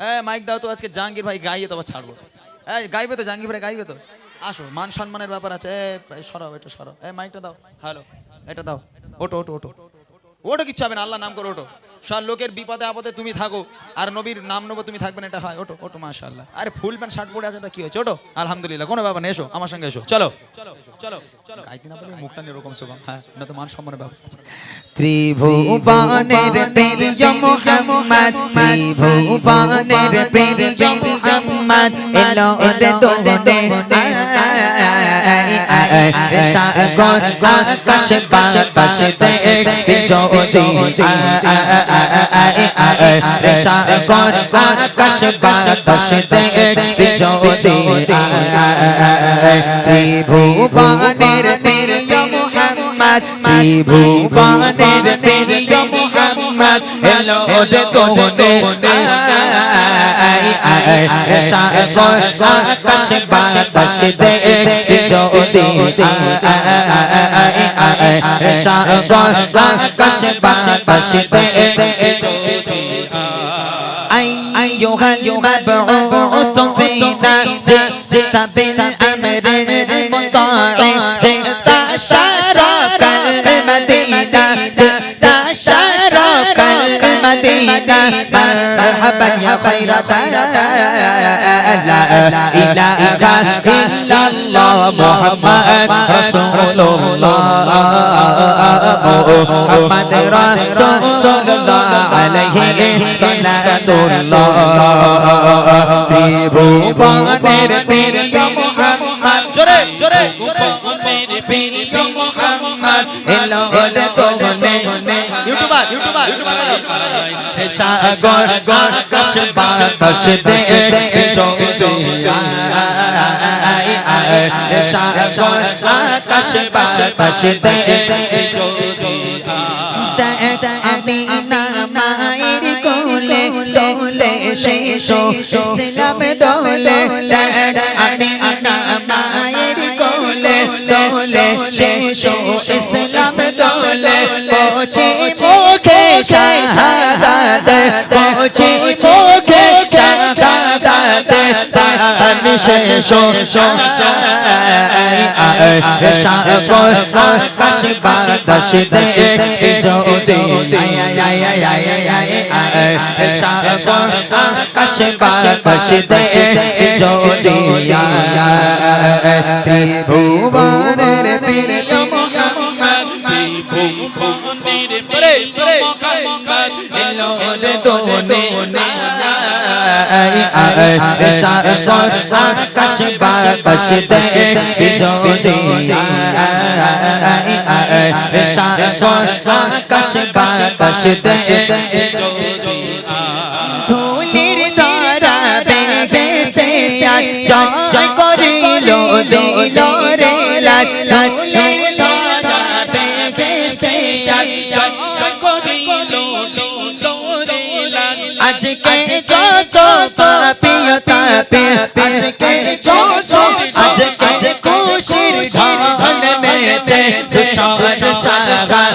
হ্যাঁ মাইক দাও তো, আজকে জাহাঙ্গীর ভাই গাইয়ে তোমার ছাড়বো। হ্যাঁ গাইবে তো জাহাঙ্গীর ভাই, গাইবে তো? আসো, মান সম্মানের ব্যাপার আছে। এ প্রায় সরাও, এটা সরাও। হ্যাঁ মাইকটা দাও। হ্যালো, এটা দাও। ওটো ওটো ওটো ওটো কিচ্ছু হবে না আল্লাহ নাম করো ওটো সব লোকের বিপদে আপদে তুমি থাকো। আর নবীর নাম নেব তুমি থাকবে না এটা হয়। ওটো ওটো মাশাআল্লাহ। আরে ফুল প্যান্ট শার্ট পরে আছে তা কি হয়েছে? ওটো আলহামদুলিল্লাহ। কোনো ব্যাপার না এসো আমার সঙ্গে এসো। চলো চলো চলো চলো। গাইতে না বলে মুখটা এরকম সুগম হ্যাঁ না তো মান সম্মানের ব্যাপার। আছে ত্রিভুবনের প্রিয় মোহাম্মদ ত্রিভুবনের প্রিয় মোহাম্মদ এলো রে দোনে সাগর আকাশ বাতাস দেখতে জ্যোতি সাগর আকাশ বাতাস দেখতে জ্যোতি ত্রিভুবনের প্রিয় মোহাম্মদ, ত্রিভুবনের প্রিয় মোহাম্মদ, এলো রে আই আই রেশা গন আকাশ বাতাস দে জ্যোতি আই আই রেশা গন আকাশ বাতাস দে জ্যোতি আই আই ইউহাল মাবউত ফিনা জিতা বিল مرحبا يا خير لا إله إلا الله محمد رسول الله محمد رسول الله عليه صلاة الله ত্রিভুবনের প্রিয় মোহাম্মদ জোরে জোরে প্রিয় মোহাম্মদ এলো এলো তোনে ইউটিউবার ইউটিউবার সাগর, আকাশ বাতাস দে সাগর, আকাশ বাতাস দে আমি না মায়ের কোলে দোলে শেষ ইসলাম দোলে শেষ আকাশ বাতাস জ্যোতি সাগর আকাশ বাতাস দেখে জ্যোতি ত্রিভুবনের প্রিয় মোহাম্মদ ত্রিভুবনের প্রিয় মোহাম্মদ সাগর আকাশ বাতাস দেখে জ্যোতি সাগর আকাশ বাতাস ধুলির ধারা বেহেস্তে জয় করিল দিল যত পাপিয় তাপে আজকে যত আজকে খুশির ঢল মেছে শহর সাগর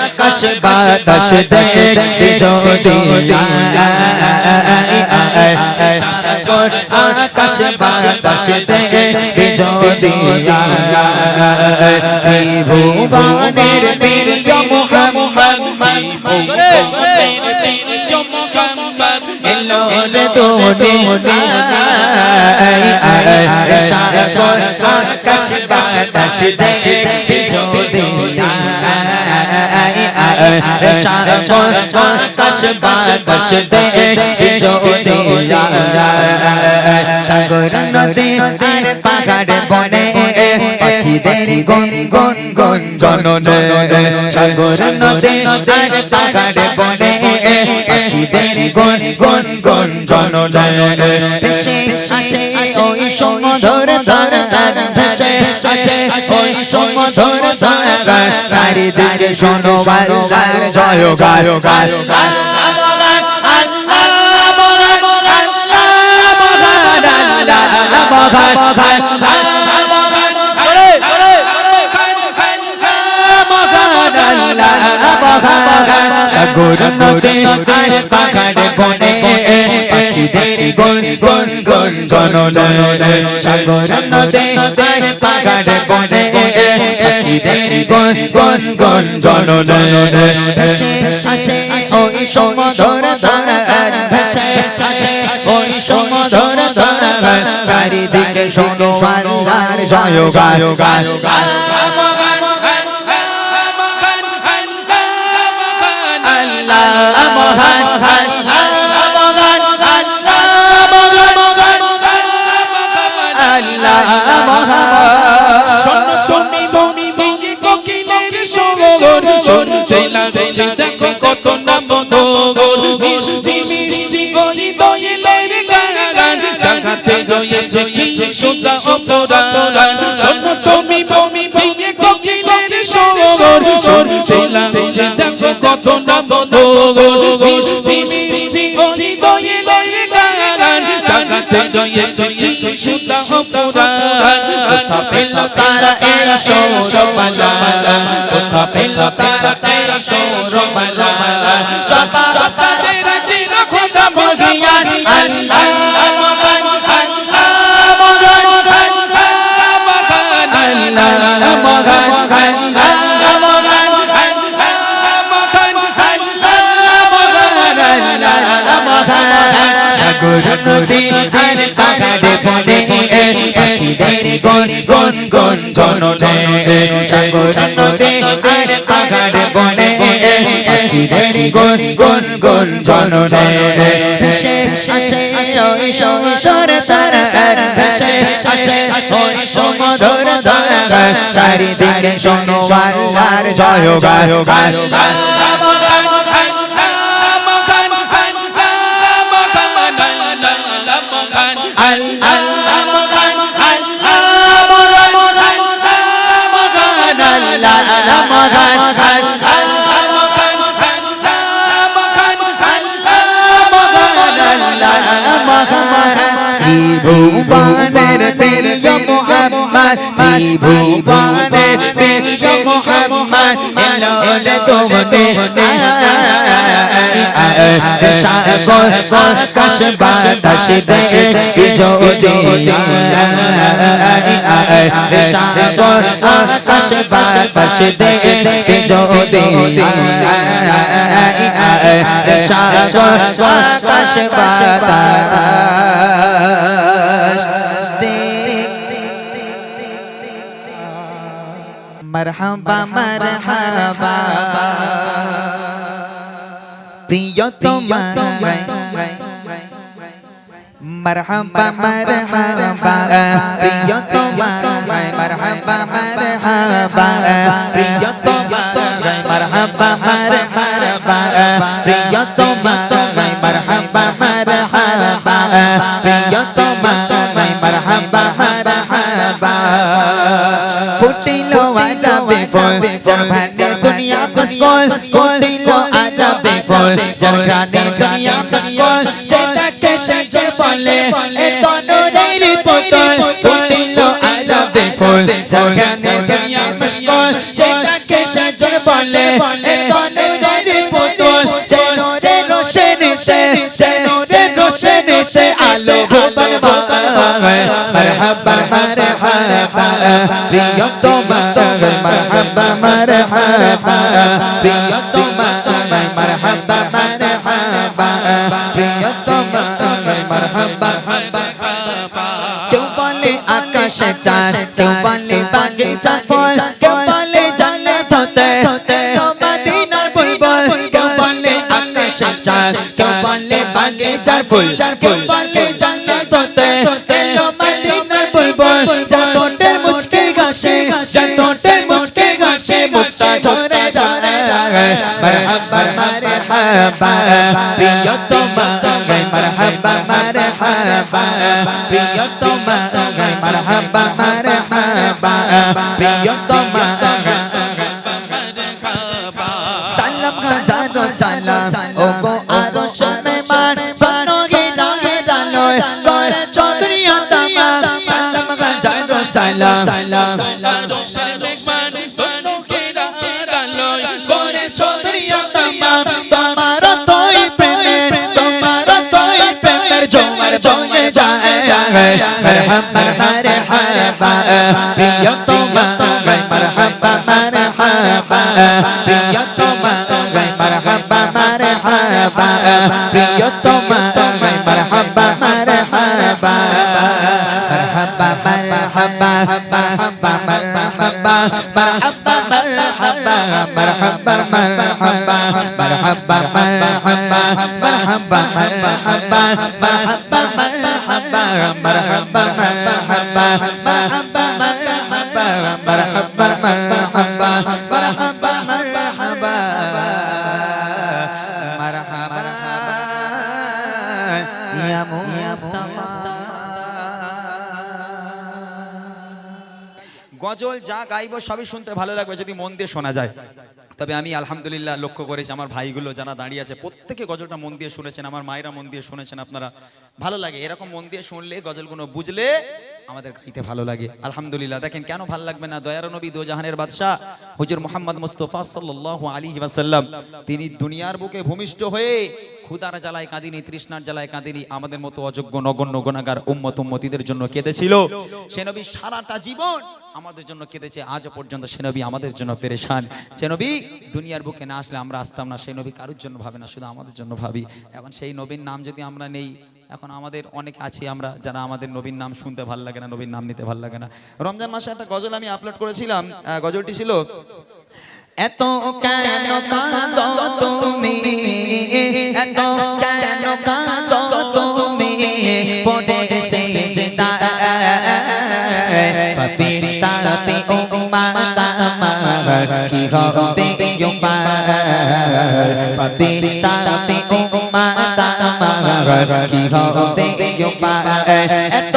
আকাশ বাতাস দেখে জ্যোতি সাগর আকাশ বাতাস দেখে জ্যোতি ত্রিভুবনের প্রিয় মোহাম্মদ ত্রিভুবনের প্রিয় মোহাম্মদ এলো দোনে আকাশ বাতাস দেখে জ্যোতি আকাশ বাতাস দেখে জ্যোতি সাগর নদী আর পাহাড় বনে পাখিদের গন গন গন জননে সাগর নদী আর পাহাড় বনে পাখিদের গন গন গন জননে ভেসে আসে ওই সমুদ্র ধার ধার ভেসে আসে ওই সমুদ্র ধার ধার চারিদিকে শোনো আল্লাহর জয় গায় গায় সাগর নদী আর পাহাড় বনে পাখিদের গুন গুন গুন জননে সাগর নদী আর পাহাড় বনে পাখিদের গুন গুন গুন জননে ভেসে ওই সমুদ্র ধার ভেসে আসে ওই সমুদ্র ধার চারিদিকে শোনো আল্লাহর জয় গায় আল্লাহ মহান আল্লাহ কত নাম দোগর মিষ্টি মিষ্টি গলি দয়েলের গান। জাগাতে রয়েছে কি সুদা অপরাণ শোন তুমি মমি ভেঙে কোকিলের সগর শুনতে লাগছে দেখো কত নাম দোগর মিষ্টি মিষ্টি গলি দয়েলের গান। জাগাতে রয়েছে কি সুদা অপরাণ কোথা পেল তারা এই সৌরমালা কোথা পেল তারা নদী আর পাহাড়ে বনে পাখিদের গন গন গন জননে সাগর নদী পাখিদের গুন গুন গুন, জননে। ভেসে আসে ওই সমুদ্র তারা আসে ওই সমুদ্র তারা চারিদিকে শোনো আল্লাহর জয় গায় গায় ভুবনের প্রিয় মোহাম্মদ ভুবনের প্রিয় মোহাম্মদ এলো তোমনে আকাশ বাতাস দে সাগর আকাশ বাতাস দে সাগর আকাশ বাতাস দে মরহবা মরহবা প্রিয় তোমার মরহবা মরহবা প্রিয় তোমার মরহবা মরহবা প্রিয় তোমার মরহবা মরহবা প্রিয় তোমার মরহবা মরহবা প্রিয় তোমার মরহবা মরহবা ফুটিলো আরবে ফুল যার ভানে দুনিয়া মুস্কুল ফুটিলো আরবে ফুল যার ঘ্রাণে দুনিয়া মুস্কুল যেটাকে সেজে বলে এ তনুরের পুতুল ফুটিলো আরবে ফুল যার ঘ্রাণে দুনিয়া মুস্কুল যেটাকে সেজে বলে এ তনুরের পুতুল যেন রে রোশনীতে যেন রে রোশনীতে আলো ভুবন বাগায় মারহাবা মারহাবা প্রিয় তোমার মারহাবা মারহাবা প্রিয় তোমার আকাশে চাঁদ কেউ বলে বাগিচার ফল কেউ বলে জান্নাত হতে মদিনার বুলবুল কেউ বলে আকাশে চাঁদ কেউ বলে বাগিচার ফুল কেউ বলে জান্নাত হতে এলো মদিনার বুলবুল যা ঠোঁটের মুচকে ঘাসে যা ঠোঁটের মুচকে ঘাসে মুক্তা ঝরে যায় মারহাবা মারহাবা প্রিয় مرحبا مرحبا প্রিয় তোমার সালাম হাজারো সালাম ও গো আরও সামনে মার বানো হেরা হেরা লয় কর চৌধুরী আতামা সালাম হাজারো সালাম সালাম আরও সামনে মার বানো হেরা হেরা লয় কর চৌধুরী আতামা তোমার তোই প্রেমের তোমার তোই প্রেমের জোয়ার জমে যায় مرحبا মারহাবা মারহাবা প্রিয় তোমায় মারহাবা মারহাবা প্রিয় তোমায় মারহাবা মারহাবা প্রিয় তোমায় মারহাবা মারহাবা মারহাবা মারহাবা মারহাবা মারহাবা মারহাবা মারহাবা মারহাবা মারহাবা মারহাবা মারহাবা মারহাবা মারহাবা মারহাবা মারহাবা মারহাবা মারহাবা মারহাবা মারহাবা মারহাবা মারহাবা মারহাবা মারহাবা মারহাবা ইয়া মুস্তাফা গজল যা গাইব সবই শুনতে ভালো লাগবে যদি মন দিয়ে শোনা যায় তবে আমি আলহামদুলিল্লাহ লক্ষ্য করেছি, আমার ভাইগুলো যারা দাঁড়িয়ে আছে, প্রত্যেকে গজলটা মন দিয়ে শুনেছেন, আমার মায়েরা মন দিয়ে শুনেছেন আপনারা। ভালো লাগে, এরকম মন দিয়ে শুনলে, গজলগুলো বুঝলে আমাদের গাইতে ভালো লাগে। আলহামদুলিল্লাহ, দেখেন কেন ভালো লাগবে না? দয়ার নবী দো জাহানের বাদশাহ, হুজুর মোহাম্মদ মুস্তফা সাল্লাহ আলী ওয়াসাল্লাম, তিনি দুনিয়ার বুকে ভূমিষ্ঠ হয়ে ক্ষুদার জ্বালায় কাঁদিনি, তৃষ্ণার জ্বালায় কাঁদিনি, আমাদের মতো অযোগ্য, নগণ্য, গুণাগার, উম্মত, উম্মতিদের জন্য কেঁদেছিল। সে নবী সারাটা জীবন আমাদের জন্য কেঁদেছে, আজ পর্যন্ত সে নবী আমাদের জন্য পেরেশান। সে নবী দুনিয়ার বুকে না আসলে আমরা আসতাম না সেই নবী কারোর জন্য ভাবে না, শুধু আমাদের জন্য ভাবি। এখন সেই নবীর নাম যদি আমরা নেই, এখন আমাদের অনেক আছি আমরা যারা আমাদের নবীর নাম শুনতে ভালো লাগে না, নবীর নাম নিতে ভালো লাগে না। রমজান মাসে একটা গজল আমি আপলোড করেছিলাম গজলটি ছিল এত কেন কাঁদ তুমি? এত কেন কাঁদ তুমি? পড়ে সে চিন্তা পাপির তাতে ও মাতা কি হবে এত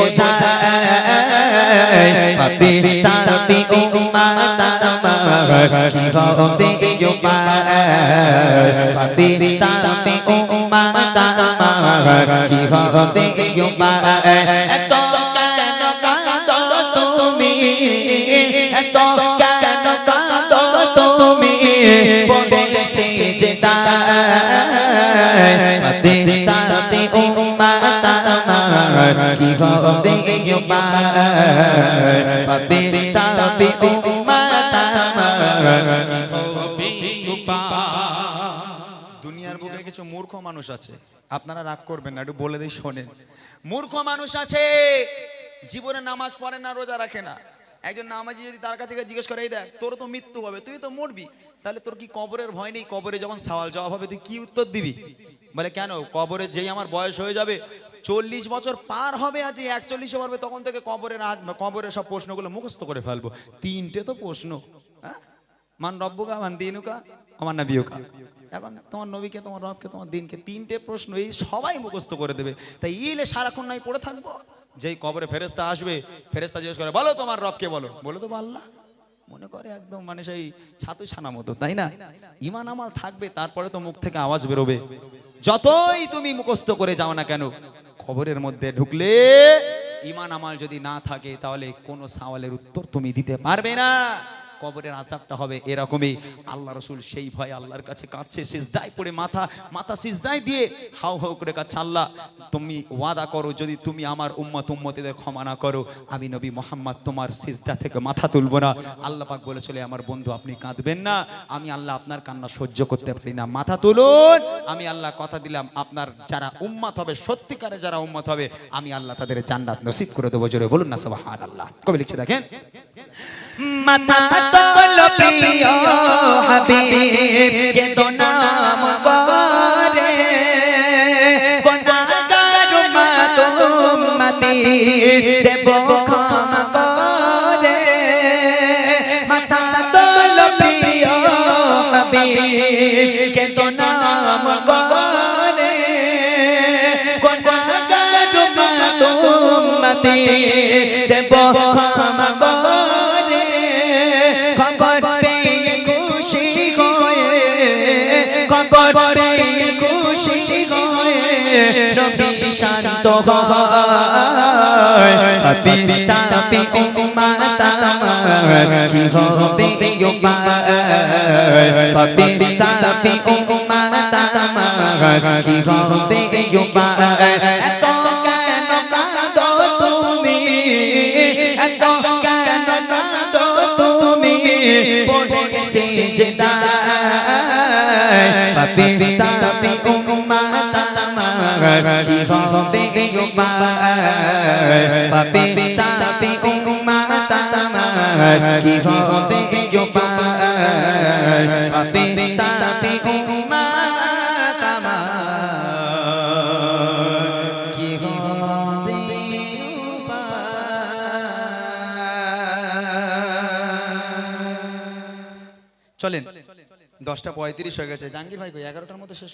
বোঝায় পাপি তারতি উম্মা তারপর কি গতে ইয়োপায় পাপি তারতি উম্মা তারপর কি গতে ইয়োপায় দুনিয়ার বুকে কিছু মূর্খ মানুষ আছে, আপনারা রাগ করবেন না, একটু বলে দিই, শোনেন। মূর্খ মানুষ আছে, জীবনে নামাজ পড়ে না, রোজা রাখে না। একজন নামাজি যদি তার কাছে জিজ্ঞেস করে, এই দেখ তোর তো মৃত্যু হবে, তুই তো মরবি। তাহলে তোর কি কবরের ভয় নেই? কবরে যখন সওয়াল জবাব হবে, তুই কি উত্তর দিবি? বলে, কেন? কবরে যেই আমার বয়স হয়ে যাবে চল্লিশ বছর পার হবে আজ একচল্লিশে পারবে তখন থেকে কবরের কবরের সব প্রশ্নগুলো মুখস্থ করে ফেলব। তিনটে তো প্রশ্ন হ্যাঁ? মান রব্বুকা, মান দিনুকা আমার না বিয়ুকা এখন তোমার নবীকে, তোমার রবকে, তোমার দিনকে তিনটে প্রশ্ন, এই সবাই মুখস্থ করে দেবে। তাই ইলে সারাক্ষণ নাই পড়ে থাকব। যেই কবরে ফেরেস্তা আসবে ফেরেস্তা জিজ্ঞেস করে, বলো তোমার রবকে বলো। বলে তো আল্লাহ, মনে করে একদম মানে সেই ছাতু ছানা মতো, তাই না? ইমান আমাল থাকবে, তারপরে তো মুখ থেকে আওয়াজ বেরোবে। যতই তুমি মুখস্থ করে যাও না কেন খবরের মধ্যে ঢুকলে ইমান আমাল যদি না থাকে, তাহলে কোনো সাওয়ালের উত্তর তুমি দিতে পারবে না। কবরের আজাবটা হবে এরকমই। আল্লাহ রসুল সেই ভয়ে আল্লাহর কাছে কাঁদছে, সিজদায় পড়ে মাথা মাথা সিজদায় দিয়ে হাউ হাউ করে কাছে আল্লাহ, তুমি ওয়াদা করো, যদি তুমি আমার উম্মত, উম্মতিদের ক্ষমা না করো, আমি নবী মোহাম্মদ তোমার সিজদা থেকে মাথা তুলবো না। আল্লাহ পাক বলে চলে আমার বন্ধু, আপনি কাঁদবেন না, আমি আল্লাহ আপনার কান্না সহ্য করতে পারি না। মাথা তুলুন, আমি আল্লাহ কথা দিলাম, আপনার যারা উম্মত হবে, সত্যিকারে যারা উম্মত হবে, আমি আল্লাহ তাদের জান্নাত নসিব করে দেবো। জোরে বলুন না সুবহান আল্লাহ কবি লিখছে দেখেন মাথা তোলো প্রিয় হাবিব কে তো নাম করে। গুনাহগার মাথা তোলো প্রিয় হাবিব কে তো নাম করে। গুনাহগার মাতুম মাতি, দেব ক্ষমা করে। পেয়ে খুশি হয়ে নবী শান্ত হয়। পাপি তাপি উম্মাত আমার কি হবে উপায়? পাপি তাপি উম্মাত আমার কি হবে উপায়? এত কেন কাঁদো তুমি? এত কেন কাঁদো তুমি? পড়ে সেজদায় পাপি তাপি আমার কি হবে পাপি তাপি আমার কি হবে পাপি তাপি উপায় চলেন। দশটা পঁয়ত্রিশ হয়ে গেছে। জাহাঙ্গীর ভাই এগারোটার মধ্যে শেষ